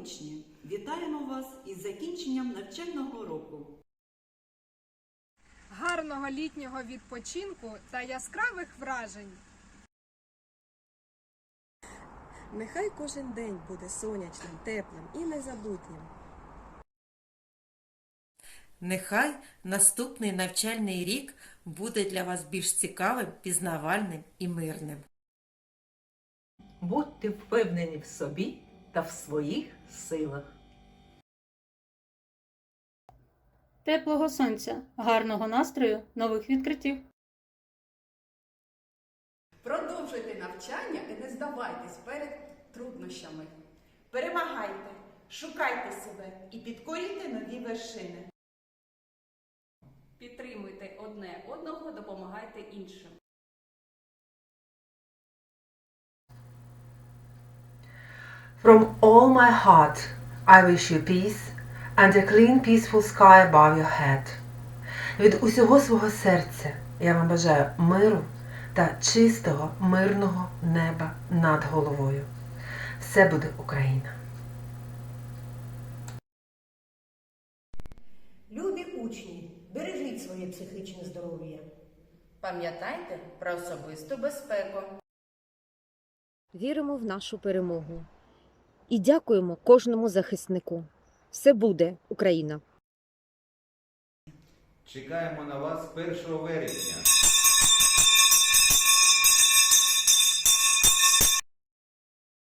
учні! Вітаємо вас із закінченням навчального року. гарного літнього відпочинку та яскравих вражень. Нехай кожен день буде сонячним, теплим і незабутнім. Нехай наступний навчальний рік буде для вас більш цікавим, пізнавальним і мирним. Будьте впевнені в собі та в своїх силах. Теплого сонця, гарного настрою, нових відкриттів. Продовжуйте навчання і не здавайтесь перед труднощами. Перемагайте, шукайте себе і підкорюйте нові вершини. Підтримуйте одне одного, допомагайте іншим. From all my heart, I wish you peace and a clean, peaceful sky above your head. Від усього свого серця я вам бажаю миру та чистого, мирного неба над головою. Все буде Україна! Любі учні, бережіть своє психічне здоров'я. Пам'ятайте про особисту безпеку. Віримо в нашу перемогу і дякуємо кожному захиснику. Все буде, Україна! Чекаємо на вас 1 вересня.